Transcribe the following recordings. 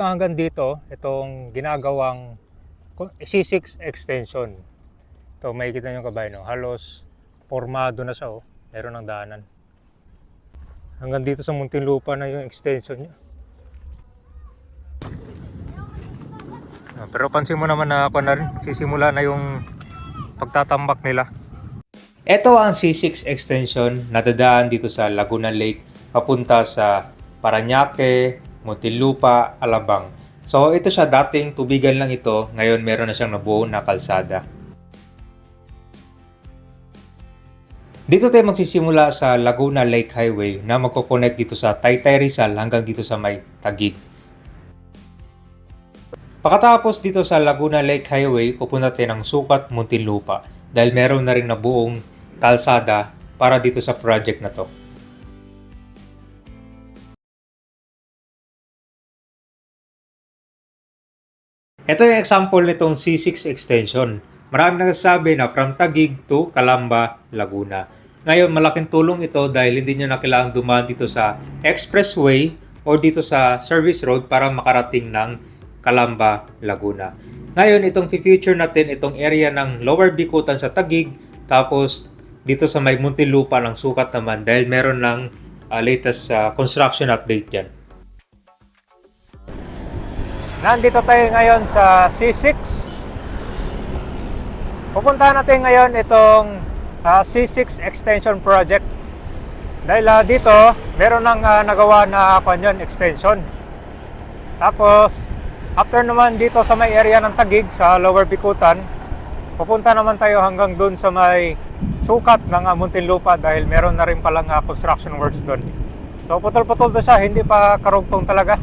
na hanggang dito, itong ginagawang C6 extension. Ito, makikita nyo kabay, no? halos formado na siya. Oh. Meron ng daanan. Hanggang dito sa Muntinlupa na yung extension niya. Ah, Pero pansin mo naman na ako na rin, sisimula na yung pagtatambak nila. Ito ang C6 extension na dadaan dito sa Laguna Lake papunta sa Paranaque, Muntinlupa, Alabang. So ito siya dating tubigan lang ito, ngayon meron na siyang nabuo na kalsada. Dito tayo magsisimula sa Laguna Lake Highway na magkoconnect dito sa Taytay Rizal hanggang dito sa may Tagig. Pagkatapos dito sa Laguna Lake Highway, pupunta tayo ng Sukat, Muntinlupa dahil meron na rin na buong kalsada para dito sa project na to. Ito yung example nitong C6 extension. Marami nagsasabi na from Taguig to Calamba, Laguna. Ngayon, malaking tulong ito dahil hindi nyo na kailangang dumaan dito sa expressway o dito sa service road para makarating ng Calamba, Laguna. Ngayon, itong future natin, itong area ng Lower Bikutan sa Taguig, tapos dito sa may Muntinlupa ng sukat naman dahil meron ng ah, latest ah, construction update yan. Nandito tayo ngayon sa C6. Pupuntahan natin ngayon itong ah, C6 Extension Project. Dahil ah, dito, meron nang ah, nagawa na kanyon extension. Tapos, after naman dito sa may area ng Tagig sa Lower Bikutan, pupunta naman tayo hanggang dun sa may sukat ng uh, Muntinlupa dahil meron na rin palang ah, construction works doon. So putol-putol to siya, hindi pa karugtong talaga.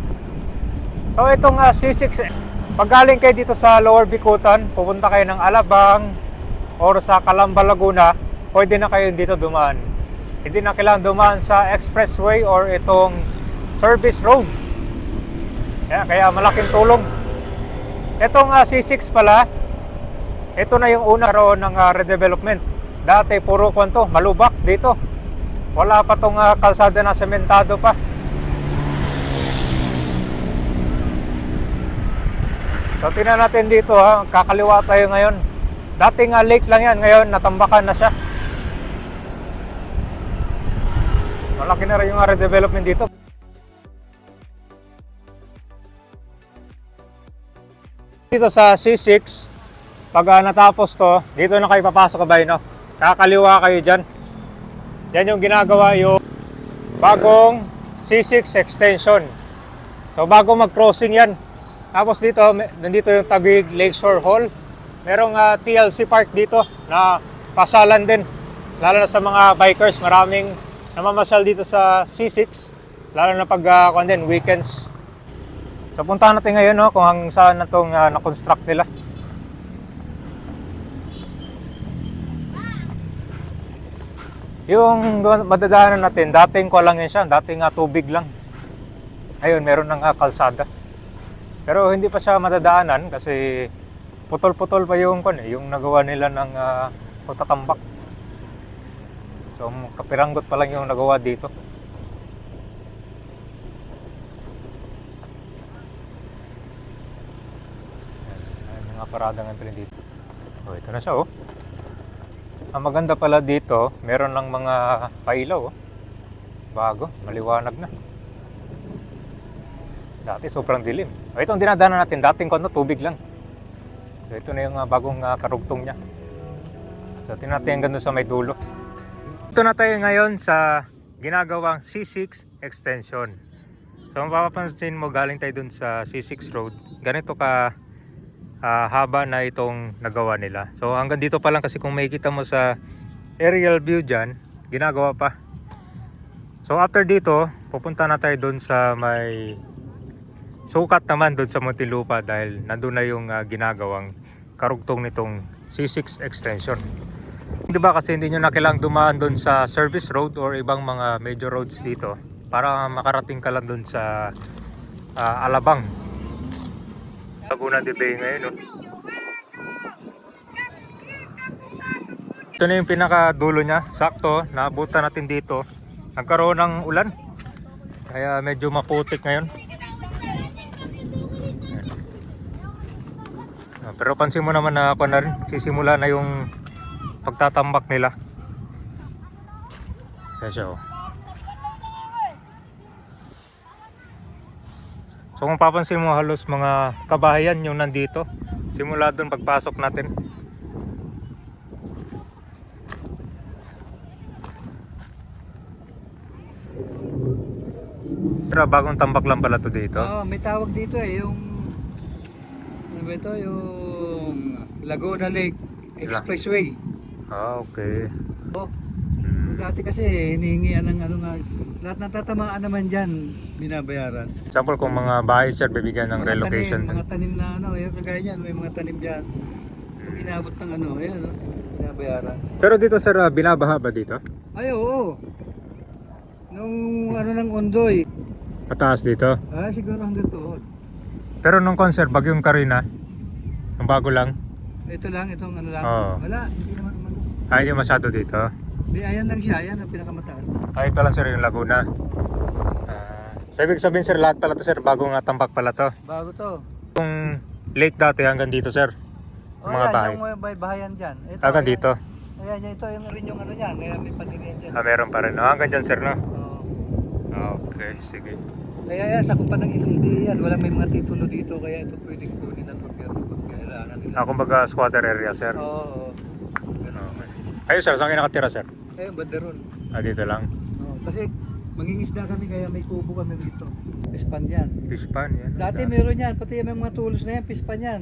So itong ah, C6, pag galing kayo dito sa Lower Bikutan, pupunta kayo ng Alabang or sa Calamba, Laguna, pwede na kayo dito dumaan. Hindi na kailangan dumaan sa expressway or itong service road. Kaya, kaya malaking tulong. Itong ah, C6 pala, ito na yung una roon ng ah, redevelopment. Dati puro kwanto, malubak dito. Wala pa tong ah, kalsada na sementado pa. So tingnan natin dito ha, kakaliwa tayo ngayon. Dating uh, lake lang yan, ngayon natambakan na siya. Malaki na rin yung uh, redevelopment dito. Dito sa C6, pag uh, natapos to, dito na kayo papasok kabay no. Kakaliwa kayo dyan. Yan yung ginagawa yung bagong C6 extension. So bago mag-crossing yan, tapos dito, nandito yung Taguig Lakeshore Hall. Merong ah, TLC Park dito na pasalan din. Lalo na sa mga bikers, maraming namamasyal dito sa C6. Lalo na pag uh, din, weekends. So puntahan natin ngayon no, kung hanggang saan na itong ah, na-construct nila. Yung madadaanan natin, dating ko lang yan siya, dating nga tubig lang. Ayun, meron ng ah, kalsada. Pero hindi pa siya madadaanan kasi putol-putol pa yung kon eh, yung nagawa nila ng uh, pagtatambak. So kapiranggot pa lang yung nagawa dito. Ayan, mga parada nga pala dito. Oh, ito na siya oh. Ang maganda pala dito, meron ng mga pailaw oh. Bago, maliwanag na. Dati sobrang dilim. O, ito ang dinadaanan natin. Dating kono tubig lang. So, ito na yung ah, bagong ah, karugtong niya. So hanggang doon sa may dulo. Ito na tayo ngayon sa ginagawang C6 extension. So mapapansin mo galing tayo dun sa C6 road. Ganito ka ah, haba na itong nagawa nila. So hanggang dito pa lang kasi kung makikita mo sa aerial view dyan, ginagawa pa. So after dito, pupunta na tayo dun sa may sukat naman doon sa Muntinlupa dahil nandun na yung ah, ginagawang karugtong nitong C6 extension. Di ba kasi hindi nyo na kailangang dumaan doon sa service road or ibang mga major roads dito para makarating ka lang doon sa ah, Alabang. Laguna de Bay ngayon. No? Ito na yung pinakadulo niya. Sakto, naabutan natin dito. Nagkaroon ng ulan. Kaya medyo maputik ngayon. Pero pansin mo naman na ako na rin, sisimula na yung pagtatambak nila. Kaya siya oh. So kung papansin mo halos mga kabahayan yung nandito. Simula doon pagpasok natin. Pero bagong tambak lang pala to dito. Oo, may tawag dito eh, yung ba ito, yung Laguna Lake Expressway. Ah, okay. Oh, Hmm. dati kasi hinihingian ng ano nga, lahat ng tatamaan naman dyan, binabayaran. Example kung mga bahay sir, bibigyan ng Mga relocation tanim, mga tanim na ano, yung kagaya niyan, may mga tanim dyan. Pag inabot ng ano, ayan, oh, binabayaran. Pero dito sir, ah, binabaha ba dito? Ay, oo. Nung ano ng Undoy, Mataas dito. ah, siguro hanggang tuhod. Pero nung concert, bagyong Karina, ang bago lang, Ito lang, itong ano lang. Oo. Wala, hindi naman umano. ay hindi masyado dito. Di, ayan lang siya, ayan ang pinakamataas. Ay, ito lang sir yung Laguna. Ah, so ibig sabihin sir, lahat pala to sir, bagong nga tambak pala to. Bago to. Yung lake dati hanggang dito sir. Oh, Mga yan, bahay. Yung bahay- bahayan dyan. Ito, Hanggang ayan. dito. Ayan, yan, ito yung rin yung ano yan. Kaya may patingin dyan. Ah, meron pa rin. Ah, hanggang dyan sir no? Oo. Okay, sige. Kaya yan, sa pa ng LED yan. Wala may mga titulo dito. Kaya ito pwedeng kunin nila. Ah, kumbaga squatter area sir. Oo. Ganun. Okay. Ayun sir, saan kayo nakatira sir? Ayun, banderon. Ah, dito lang. Oo. Kasi mangingisda kami kaya may kubo kami dito. Pispan yan. Fish pan yan. Dati meron yan. Pati yung mga tulos na yan, pispan yan.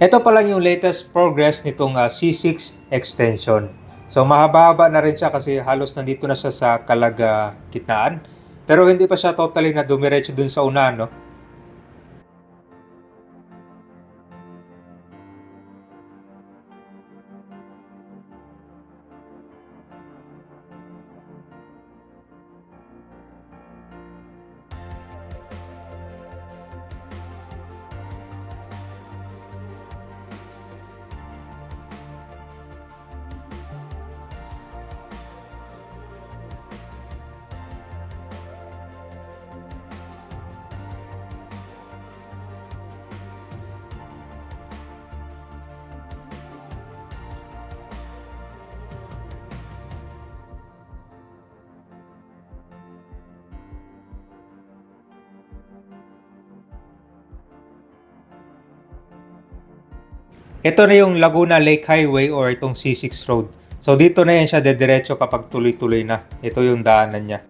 Ito pa lang yung latest progress nitong ah, C6 extension. So mahaba-haba na rin siya kasi halos nandito na siya sa kalaga kitnaan. Pero hindi pa siya totally na dumiretso dun sa una, no? Ito na yung Laguna Lake Highway or itong C6 Road. So dito na yan siya dediretso kapag tuloy-tuloy na. Ito yung daanan niya.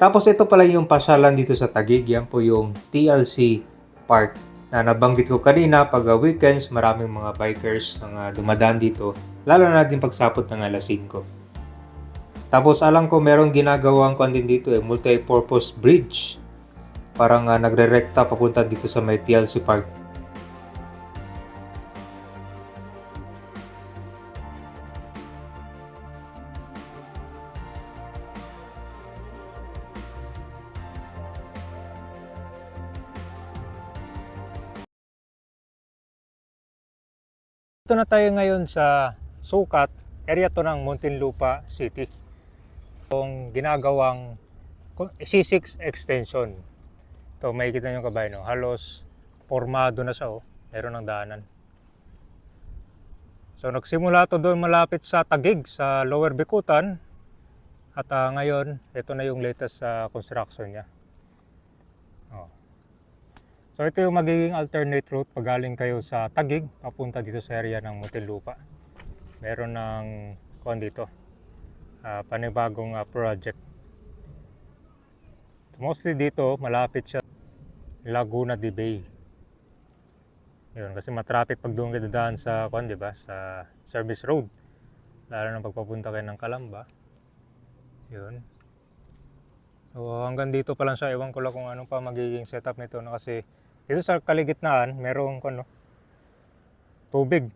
Tapos ito pala yung pasyalan dito sa Tagig. Yan po yung TLC Park na nabanggit ko kanina pag uh, weekends maraming mga bikers ang uh, dumadaan dito. Lalo na din pagsapot ng alas 5. Tapos alam ko merong ginagawang kwan din dito eh, multi-purpose bridge. Parang uh, nagre-rekta papunta dito sa may TLC Park. Ito na tayo ngayon sa Sukat, area to ng Muntinlupa City. Itong ginagawang C6 extension. Ito, may kita nyo kabay, no? halos formado na siya, oh. meron ng daanan. So nagsimula to doon malapit sa Tagig, sa Lower Bikutan. At ah, ngayon, ito na yung latest sa construction niya. Oh. So ito yung magiging alternate route pag galing kayo sa Tagig, papunta dito sa area ng Muntinlupa. Meron ng kuan dito, ah, panibagong ah, project. Mostly dito, malapit siya Laguna de Bay. Yun, kasi matraffic pag doon dadaan sa kuan, di ba? Sa service road. Lalo na pagpapunta kayo ng Kalamba. Yun. So hanggang dito pa lang siya, ewan ko lang kung anong pa magiging setup nito no? kasi dito sa kaligitnaan, merong ano, tubig.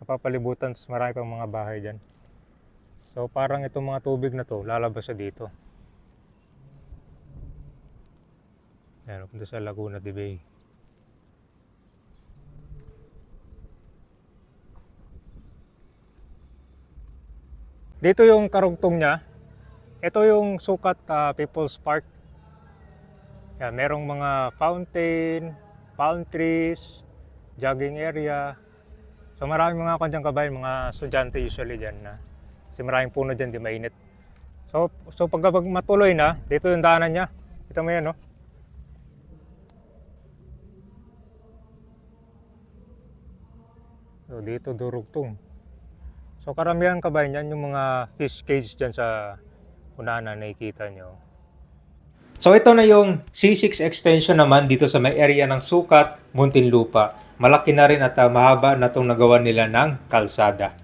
Napapalibutan, tapos marami pang mga bahay dyan. So parang itong mga tubig na to, lalabas siya dito. Yan, punta sa Laguna de Bay. Dito yung karugtong niya. Ito yung sukat ah, People's Park. Yan, merong mga fountain, palm trees, jogging area. So maraming mga kandyang kabayan, mga estudyante usually dyan na. Kasi maraming puno dyan, di mainit. So, so pag pag matuloy na, dito yung daanan niya. Kita mo yan, no? So, dito durugtong. So, karamihan kabayan yan, yung mga fish cage dyan sa unahan na nakikita nyo. So ito na yung C6 extension naman dito sa may area ng Sukat, Muntinlupa. Malaki na rin at ah, mahaba na itong nagawa nila ng kalsada.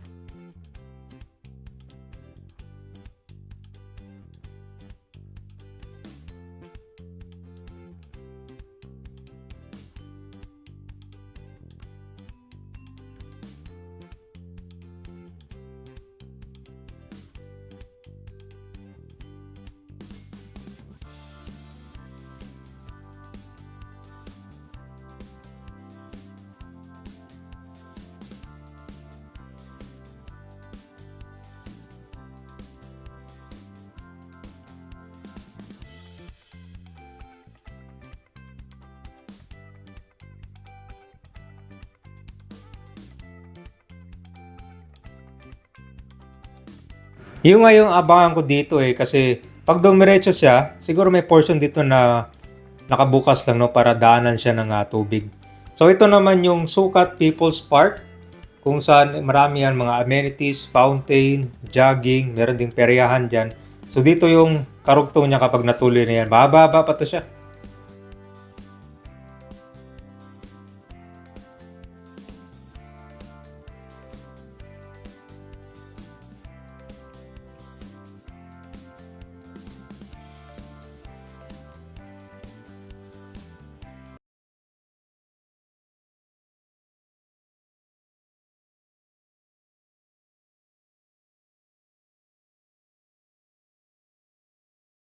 Yung nga yung abangan ko dito eh kasi pag dumiretso siya, siguro may portion dito na nakabukas lang no para daanan siya ng ah, tubig. So ito naman yung Sukat People's Park kung saan marami yan mga amenities, fountain, jogging, meron ding peryahan dyan. So dito yung karugtong niya kapag natuloy na yan. Mahaba pa to siya.